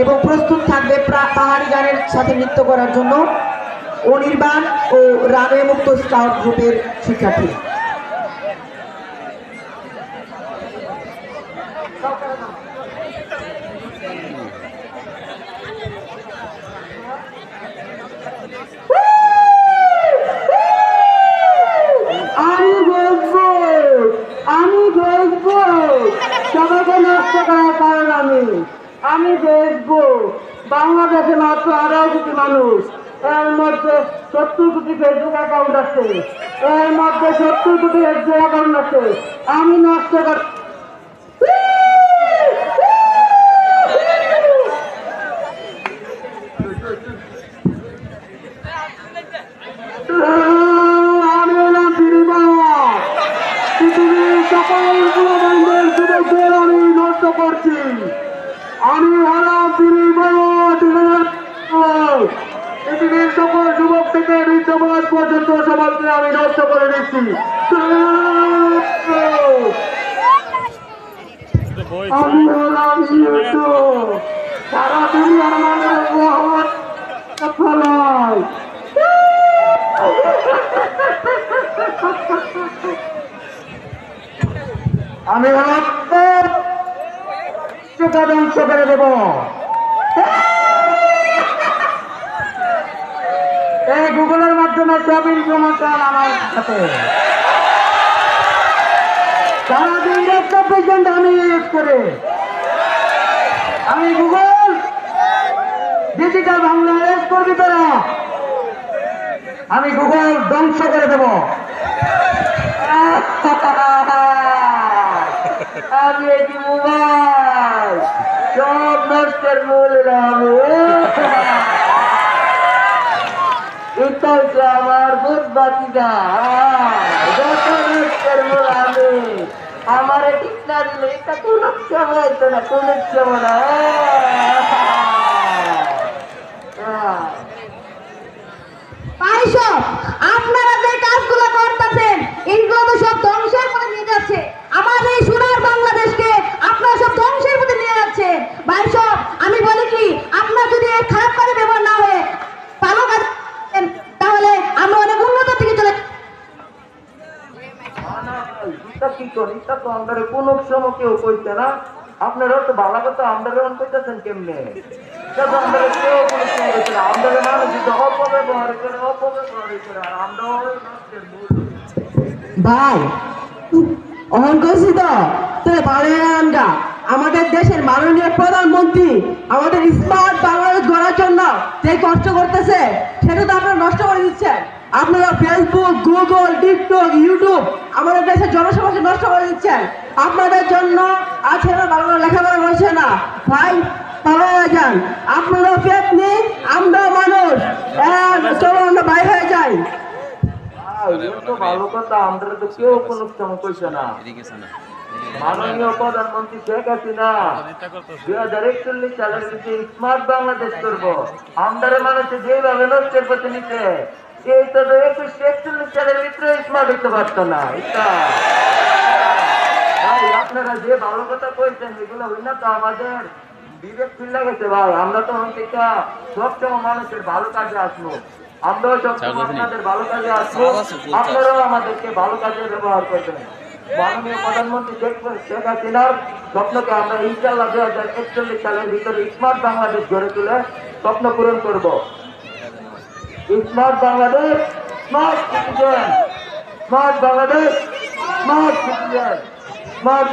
এবং প্রস্তুত থাকবে পাহাড়ি গানের সাথে নৃত্য করার জন্য অনির্বাণ ও রাবে মুক্ত স্কাউট গ্রুপের শিক্ষার্থী। আমি দেখব সবাইকে নষ্ট করার কারণ আমি। আমি দেখব। বাংলাদেশে মাত্র আড়াই কোটি মানুষ। এর মধ্যে সত্তর কোটি ফেসবুক অ্যাকাউন্ট আছে। এর মধ্যে সত্তর কোটি এসবি অ্যাকাউন্ট আছে। আমি নষ্ট কর সকল আমি নষ্ট করছি। পৃথিবীর সকল যুবক থেকে পর্যন্ত সমাজকে আমি নষ্ট করে আমি হলাম সারা দুনিয়ার মানুষ মোহাম্মদ ফলায় আমি হলাম টাকা ধ্বংস করে দেব। এই গুগলের মাধ্যমে সব ইনফরমেশন আমার সাথে সারাদিন চব্বিশ ঘণ্টা আমি ইউজ করে। আমি গুগল ডিজিটাল বাংলা ইউজ করবি তোরা। আমি গুগল ধ্বংস করে দেব। আমি একটি মোবাইল সব নষ্টের মূল আমি আমার না দিলে এটা কোনো না। কোনো আপনারা যে কাজগুলো করতেছেন এইগুলো তো সব ধ্বংসের পথে নিয়ে যাচ্ছে আমাদের এই সোনার বাংলাদেশকে আপনারা সব ধ্বংসের পথে নিয়ে ভাইসব আমি বলি কি আপনার যদি খারাপ কাজে ব্যবহার না হয়ে ভালো কাজ তাহলে আমরা অনেক উন্নত দিকে চলে কি করি? এটা তো আমাদের কোন সময় কেউ কইতে না। আপনারা তো ভালো কথা আমাদের অন কইতেছেন কেমনে? আমাদের কেউ কোনো সময় কইতে না। আমাদের মানুষ যদি অপব্যবহার করে অপব্যবহার করে আর আমরা ওই নষ্টের মূল ভাই অহন করছি তো তোরে ভালো আনগা। আমাদের দেশের মাননীয় প্রধানমন্ত্রী আমাদের স্মার্ট বাংলাদেশ গড়ার জন্য যে কষ্ট করতেছে সেটা তো আপনারা নষ্ট করে দিচ্ছেন। আপনারা ফেসবুক গুগল টিকটক ইউটিউব আমাদের দেশের জনসমাজকে নষ্ট করে দিচ্ছেন। আপনাদের জন্য আছে না ভালো করে লেখাপড়া করছে না। ভাই ভালো হয়ে যান। আপনারাও পেট নেই আমরাও মানুষ। হ্যাঁ, চলো আমরা বাইরে হয়ে যাই। তো ভালো কথা আমাদের তো কেউ কোনো কইছে না। মাননীয় প্রধানমন্ত্রী শেখ হাসিনা দুই হাজার একচল্লিশ সালের দিকে স্মার্ট বাংলাদেশ করব। আমাদের মানুষে যেভাবে নষ্টের পথে নিতে এই তো একুশ একচল্লিশ সালের ভিতরে স্মার্ট হইতে পারতো না। আপনারা যে ভালো কথা কইছেন এগুলো হই না তো আমাদের বিবেক ফিল্লা গেছে ভাই। আমরা তো এটা সবসময় মানুষের ভালো কাজে আসব। আমরাও সবসময় আপনাদের ভালো কাজে আসব। আপনারাও আমাদেরকে ভালো কাজে ব্যবহার করবেন। মাননীয় প্রধানমন্ত্রী শেখ শেখ হাসিনার স্বপ্নকে আমরা ইনশাল্লাহ দুই হাজার একচল্লিশ সালের ভিতরে স্মার্ট বাংলাদেশ গড়ে তুলে স্বপ্ন পূরণ করব। Smart Bangladesh, smart citizen. Smart Bangladesh, smart citizen. Smart